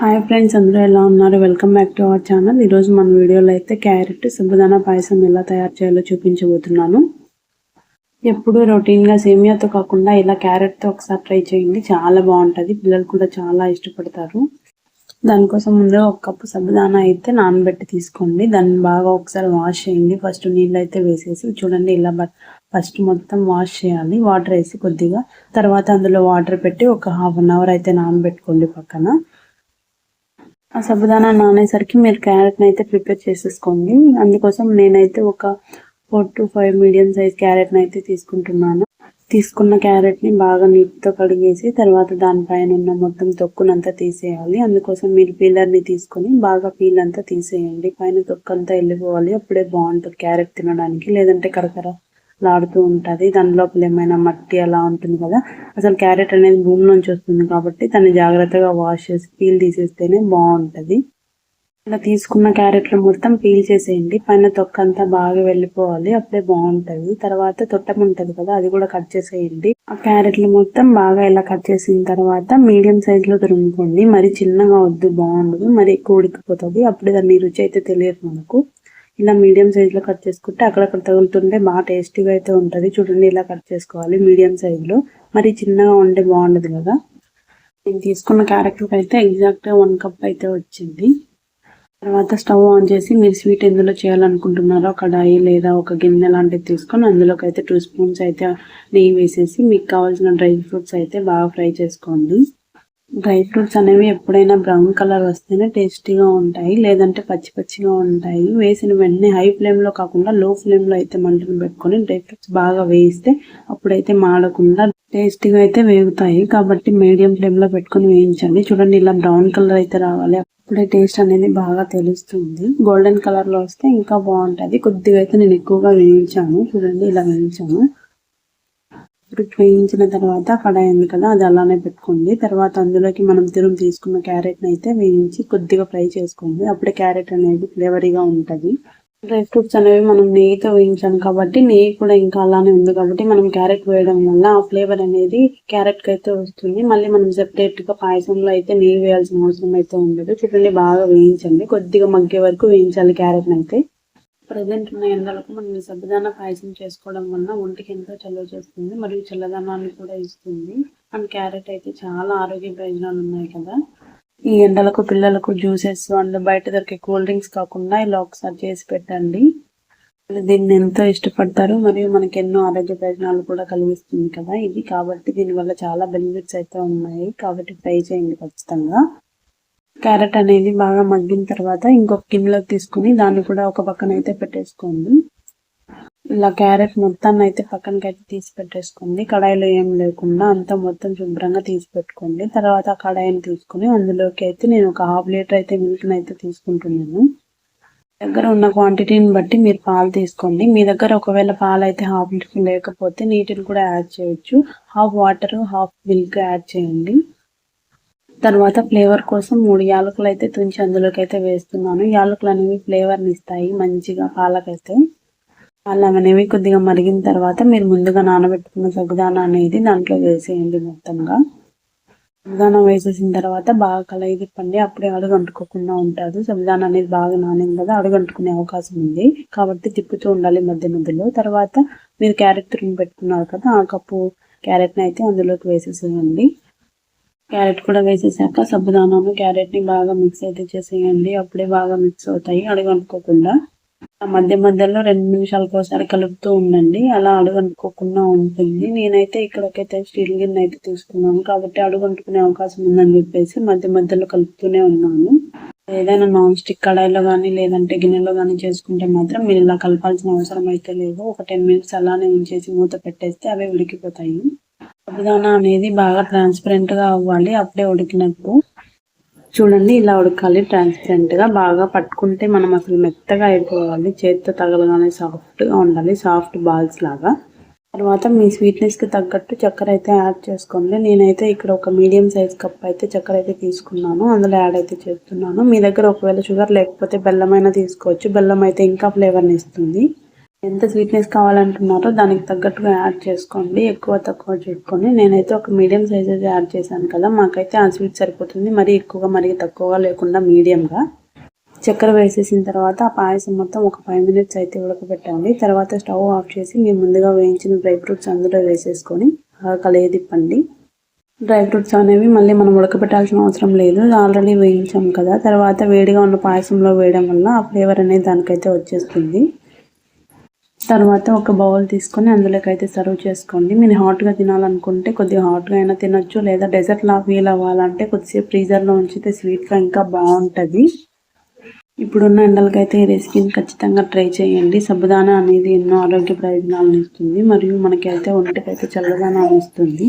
Hi friends అందరూ ఎలా ఉన్నారు? Welcome back to our channel ఈరోజు మన వీడియోలో అయితే క్యారెట్ సబ్బుదానా పాయసం ఎలా తయారు చేయాలో చూపించబోతున్నాను. ఎప్పుడు రొటీన్గా సేమియాతో కాకుండా ఇలా క్యారెట్తో ఒకసారి ట్రై చేయండి. చాలా బాగుంటుంది. పిల్లలు కూడా చాలా ఇష్టపడతారు. దానికోసం ముందు ఒక కప్పు సబ్బుదానా అయితే నానబెట్టి తీసుకోండి. దాన్ని బాగా ఒకసారి వాష్ చేయండి. ఫస్ట్ నీళ్ళు అయితే వేసేసి చూడండి ఇలా ఫస్ట్ మొత్తం వాష్ చేయాలి. వాటర్ వేసి కొద్దిగా తర్వాత అందులో వాటర్ పెట్టి ఒక హాఫ్ అన్ అవర్ అయితే నానబెట్టుకోండి పక్కన. ఆ సబ్బుదానా నానేసరికి మీరు క్యారెట్ని అయితే ప్రిపేర్ చేసేసుకోండి. అందుకోసం నేనైతే ఒక four to five medium size క్యారెట్ని అయితే తీసుకుంటున్నాను. తీసుకున్న క్యారెట్ని బాగా నీటితో కడిగేసి తర్వాత దానిపైన ఉన్న మొత్తం తొక్కునంతా తీసేయాలి. అందుకోసం మీరు పీలర్ని తీసుకొని బాగా పీల్ అంతా తీసేయండి. పైన తొక్కు అంతా వెళ్ళిపోవాలి. అప్పుడే బాగుంటుంది క్యారెట్ తినడానికి. లేదంటే కరకర లాడుతూ ఉంటుంది. దాని లోపల ఏమైనా మట్టి అలా ఉంటుంది కదా అసలు క్యారెట్ అనేది భూమి నుంచి వస్తుంది కాబట్టి దాన్ని జాగ్రత్తగా వాష్ చేసి పీల్ తీసేస్తేనే బాగుంటుంది. ఇలా తీసుకున్న క్యారెట్లు మొత్తం పీల్ చేసేయండి. పైన తొక్క అంతా బాగా వెళ్ళిపోవాలి అప్పుడే బాగుంటుంది. తర్వాత తొట్టం ఉంటుంది కదా అది కూడా కట్ చేసేయండి. ఆ క్యారెట్లు మొత్తం బాగా ఇలా కట్ చేసిన తర్వాత మీడియం సైజ్లో తురుముకోండి. మరి చిన్నగా వద్దు బాగుండదు. మరి ఎక్కువ ఉడికిపోతుంది. అప్పుడే దాన్ని రుచి అయితే తెలియదు మనకు. ఇలా మీడియం సైజులో కట్ చేసుకుంటే అక్కడక్కడ తగులుతుంటే బాగా టేస్టీగా అయితే ఉంటుంది. చూడండి ఇలా కట్ చేసుకోవాలి మీడియం సైజులో మరి చిన్నగా ఉంటే బాగుండదు కదా. నేను తీసుకున్న క్యారెక్టర్కి అయితే ఎగ్జాక్ట్గా వన్ కప్ అయితే వచ్చింది. తర్వాత స్టవ్ ఆన్ చేసి మీరు స్వీట్ ఎందులో చేయాలనుకుంటున్నారో కడాయి లేదా ఒక గిన్నె లాంటిది తీసుకొని అందులోకి అయితే టూ స్పూన్స్ అయితే నెయ్యి వేసేసి మీకు కావాల్సిన డ్రై ఫ్రూట్స్ అయితే బాగా ఫ్రై చేసుకోండి. డ్రై ఫ్రూట్స్ అనేవి ఎప్పుడైనా బ్రౌన్ కలర్ వస్తేనే టేస్టీగా ఉంటాయి లేదంటే పచ్చి పచ్చిగా ఉంటాయి. వేసిన వెంటనే హై ఫ్లేమ్లో కాకుండా లో ఫ్లేమ్లో అయితే మంటను పెట్టుకొని డ్రై ఫ్రూట్స్ బాగా వేయిస్తే అప్పుడైతే మాడకుండా టేస్టీగా అయితే వేగుతాయి. కాబట్టి మీడియం ఫ్లేమ్లో పెట్టుకొని వేయించండి. చూడండి ఇలా బ్రౌన్ కలర్ అయితే రావాలి. అప్పుడే టేస్ట్ అనేది బాగా తెలుస్తుంది. గోల్డెన్ కలర్లో వస్తే ఇంకా బాగుంటుంది. కొద్దిగా అయితే నేను ఎక్కువగా వేయించాను. చూడండి ఇలా వేయించాను. ఇప్పుడు వేయించిన తర్వాత కడాయి ఉంది కదా అది అలానే పెట్టుకోండి. తర్వాత అందులోకి మనం తిరుము తీసుకున్న క్యారెట్ని అయితే వేయించి కొద్దిగా ఫ్రై చేసుకోండి. అప్పుడే క్యారెట్ అనేది ఫ్లేవరీగా ఉంటుంది. డ్రై ఫ్రూట్స్ అనేవి మనం నెయ్యితో వేయించాం కాబట్టి నెయ్యి కూడా ఇంకా అలానే ఉంది కాబట్టి మనం క్యారెట్ వేయడం వల్ల ఆ ఫ్లేవర్ అనేది క్యారెట్కి అయితే వస్తుంది. మళ్ళీ మనం సెపరేట్గా పాయసంలో అయితే నెయ్యి వేయాల్సిన అవసరం అయితే ఉండదు. చూడండి బాగా వేయించండి. కొద్దిగా మగ్గే వరకు వేయించాలి క్యారెట్ని అయితే. ప్రజెంట్ ఉన్న ఎండలకు మనం సబ్బుదాన పాయసం చేసుకోవడం వల్ల ఒంటికి ఎంతో చల్లవ చేస్తుంది మరియు చల్లదనాన్ని కూడా ఇస్తుంది. అండ్ క్యారెట్ అయితే చాలా ఆరోగ్య ప్రయోజనాలు ఉన్నాయి కదా. ఈ ఎండలకు పిల్లలకు జ్యూసెస్ అండ్ బయట దొరికే కూల్ డ్రింక్స్ కాకుండా ఇలా ఒకసారి చేసి పెట్టండి. దీన్ని ఎంతో ఇష్టపడతారు మరియు మనకి ఎన్నో ఆరోగ్య ప్రయోజనాలు కూడా కలిగిస్తుంది కదా. ఇది కాబట్టి దీనివల్ల చాలా బెనిఫిట్స్ అయితే ఉన్నాయి. కాబట్టి ట్రై చేయండి ఖచ్చితంగా. క్యారెట్ అనేది బాగా మగ్గిన తర్వాత ఇంకొక గిన్నెలోకి తీసుకుని దాన్ని కూడా ఒక పక్కన అయితే పెట్టేసుకోండి. ఇలా క్యారెట్ మొత్తాన్ని అయితే పక్కనకి అయితే తీసి పెట్టేసుకోండి. కడాయిలో ఏం లేకుండా అంతా మొత్తం శుభ్రంగా తీసి పెట్టుకోండి. తర్వాత ఆ కడాయిని తీసుకుని అందులోకి అయితే నేను ఒక హాఫ్ లీటర్ అయితే మిల్క్ని అయితే తీసుకుంటున్నాను. దగ్గర ఉన్న క్వాంటిటీని బట్టి మీరు పాలు తీసుకోండి. మీ దగ్గర ఒకవేళ పాలు అయితే హాఫ్ లీటర్ లేకపోతే నీటిని కూడా యాడ్ చేయొచ్చు. Half water half milk add చేయండి. తర్వాత ఫ్లేవర్ కోసం మూడు యాలకులు అయితే తుంచి అందులోకి అయితే వేస్తున్నాను. యాలకులు అనేవి ఫ్లేవర్ని ఇస్తాయి మంచిగా పాలకైతే. అల్లం అనేవి కొద్దిగా మరిగిన తర్వాత మీరు ముందుగా నానబెట్టుకున్న సగ్గుదాన అనేది దాంట్లో వేసేయండి మొత్తంగా. సగ్గుదానం వేసేసిన తర్వాత బాగా కలయి తిప్పండి. అప్పుడే అడుగు అంటుకోకుండా ఉంటుంది సగ్గుదానం అనేది బాగా నానింది కదా అడుగు అంటుకునే అవకాశం ఉంది. కాబట్టి తిప్పుతూ ఉండాలి మధ్య మధ్యలో. తర్వాత మీరు క్యారెట్ తురిమి పెట్టుకున్నారు కదా ఆ కప్పు క్యారెట్ని అయితే అందులోకి వేసేసేయండి. క్యారెట్ కూడా వేసేసాక సబ్బుదానాను క్యారెట్ని బాగా మిక్స్ అయితే చేసేయండి. అప్పుడే బాగా మిక్స్ అవుతాయి. అడుగనుకోకుండా. మధ్య మధ్యలో రెండు నిమిషాలకు ఒకసారి కలుపుతూ ఉండండి. అలా అడుగంటుకోకుండా ఉంటుంది. నేనైతే ఇక్కడకైతే స్టీల్ గిన్నె అయితే తీసుకున్నాను. కాబట్టి అడుగంటుకునే అవకాశం ఉందని చెప్పేసి మధ్య మధ్యలో కలుపుతూనే ఉన్నాను. ఏదైనా నాన్ స్టిక్ కడాయిలో కానీ లేదంటే గిన్నెలో కానీ చేసుకుంటే మాత్రం మీరు ఇలా కలపాల్సిన అవసరం అయితే లేదు. ఒక టెన్ మినిట్స్ అలానే ఉంచేసి మూత పెట్టేస్తే అవి ఉడికిపోతాయి. సాబుదానా అనేది బాగా ట్రాన్స్పరెంట్గా అవ్వాలి. అప్పుడే ఉడికినట్టు. చూడండి ఇలా ఉడకాలి ట్రాన్స్పరెంట్గా. బాగా పట్టుకుంటే మనం అసలు మెత్తగా అయిపోవాలి. చేతితో తగలగానే సాఫ్ట్గా ఉండాలి. సాఫ్ట్ బాల్స్ లాగా. తర్వాత మీ స్వీట్నెస్కి తగ్గట్టు చక్కెర అయితే యాడ్ చేసుకోండి. నేనైతే ఇక్కడ ఒక మీడియం సైజ్ కప్ అయితే చక్కెర అయితే తీసుకున్నాను. అందులో యాడ్ అయితే చేస్తున్నాను. మీ దగ్గర ఒకవేళ షుగర్ లేకపోతే బెల్లమైనా తీసుకోవచ్చు. బెల్లం అయితే ఇంకా ఫ్లేవర్ని ఇస్తుంది. ఎంత స్వీట్నెస్ కావాలంటున్నారో దానికి తగ్గట్టుగా యాడ్ చేసుకోండి. ఎక్కువ తక్కువ చూసుకొని నేనైతే ఒక మీడియం సైజ్ యాడ్ చేశాను కదా మాకైతే ఆ స్వీట్ సరిపోతుంది. మరీ ఎక్కువగా మరీ తక్కువగా లేకుండా మీడియంగా చక్కెర వేసేసిన తర్వాత ఆ పాయసం మొత్తం ఒక ఫైవ్ మినిట్స్ అయితే ఉడకబెట్టండి. తర్వాత స్టవ్ ఆఫ్ చేసి మేము ముందుగా వేయించిన డ్రై ఫ్రూట్స్ అందులో వేసేసుకొని కలియదిప్పండి. డ్రై ఫ్రూట్స్ అనేవి మళ్ళీ మనం ఉడకబెట్టాల్సిన అవసరం లేదు. ఆల్రెడీ వేయించాం కదా. తర్వాత వేడిగా ఉన్న పాయసంలో వేయడం వల్ల ఆ ఫ్లేవర్ అనేది దానికైతే వచ్చేస్తుంది. తర్వాత ఒక బౌల్ తీసుకొని అందులోకి అయితే సర్వ్ చేసుకోండి. మీరు హాట్గా తినాలనుకుంటే కొద్దిగా హాట్గా అయినా తినొచ్చు లేదా డెజర్ట్ లా ఫీల్ అవ్వాలంటే కొద్దిసేపు ఫ్రీజర్లో ఉంచితే స్వీట్గా ఇంకా బాగుంటుంది. ఇప్పుడున్న ఎండలకైతే ఈ రెసిపీని ఖచ్చితంగా ట్రై చేయండి. సబ్బుదాన అనేది ఎన్నో ఆరోగ్య ప్రయోజనాలను ఇస్తుంది మరియు మనకైతే ఒంటికైతే చల్లదనాన్ని ఇస్తుంది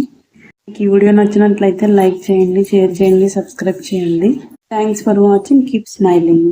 మీకు ఈ వీడియో నచ్చినట్లయితే లైక్ చేయండి షేర్ చేయండి సబ్స్క్రైబ్ చేయండి. Thanks for watching keep smiling